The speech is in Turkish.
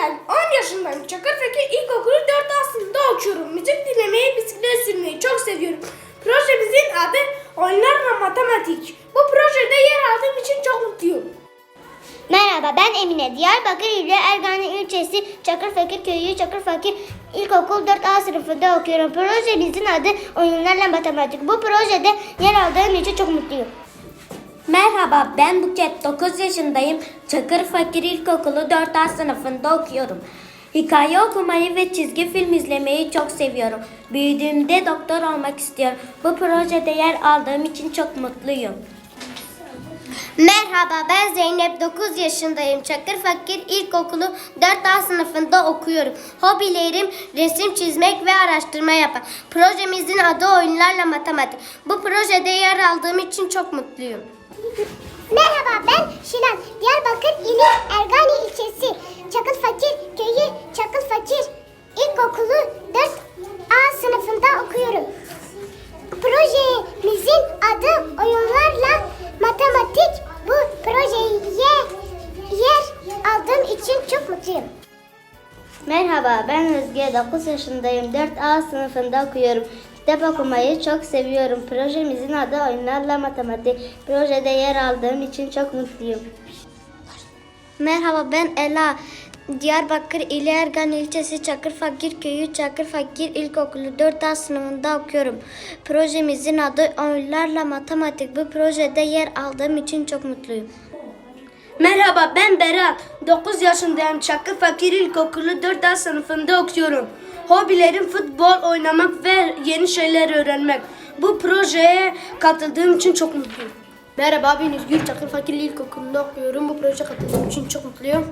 Şilan, 10 yaşındayım. Çakırfakir İlkokulu 4 A sınıfında okuyorum. Müzik dinlemeyi, bisiklet sürmeyi çok seviyorum. Projemizin adı Oyunlar ve Matematik. Bu projede yer aldığım için çok mutluyum. Merhaba ben Emine. Diyarbakır ili Ergani ilçesi Çakırfakir köyü Çakırfakir İlkokul 4A sınıfında okuyorum. Projemizin adı Oyunlarla Matematik. Bu projede yer aldığım için çok mutluyum. Merhaba ben Buket 9 yaşındayım. Çakır Fakir İlkokulu 4A sınıfında okuyorum. Hikaye okumayı ve çizgi film izlemeyi çok seviyorum. Büyüdüğümde doktor olmak istiyorum. Bu projede yer aldığım için çok mutluyum. Merhaba ben Zeynep 9 yaşındayım. Çakır Fakir İlkokulu 4A sınıfında okuyorum. Hobilerim resim çizmek ve araştırma yapmak. Projemizin adı Oyunlarla Matematik. Bu projede yer aldığım için çok mutluyum. Merhaba ben Şilan. Diyarbakır ili Ergani ilçesi Çakıl Fakir köyü Çakıl Fakir İlkokulu 4A sınıfında okuyorum. Projemizin adı oyunlarla matematik. İçin çok mutluyum. Merhaba ben Özge 9 yaşındayım. 4A sınıfında okuyorum. Kitap okumayı çok seviyorum. Projemizin adı Oyunlarla Matematik. Projede yer aldığım için çok mutluyum. Merhaba ben Ela. Diyarbakır ili Ergan ilçesi Çakır Fakir köyü Çakır Fakir İlkokulu 4A sınıfında okuyorum. Projemizin adı Oyunlarla Matematik. Bu projede yer aldığım için çok mutluyum. Merhaba ben Berat. 9 yaşındayım. Çakır Fakir İlkokulu 4A sınıfında okuyorum. Hobilerim futbol oynamak ve yeni şeyler öğrenmek. Bu projeye katıldığım için çok mutluyum. Merhaba ben Üzgür. Çakır Fakir İlkokulu'nda okuyorum. Bu projeye katıldığım için çok mutluyum.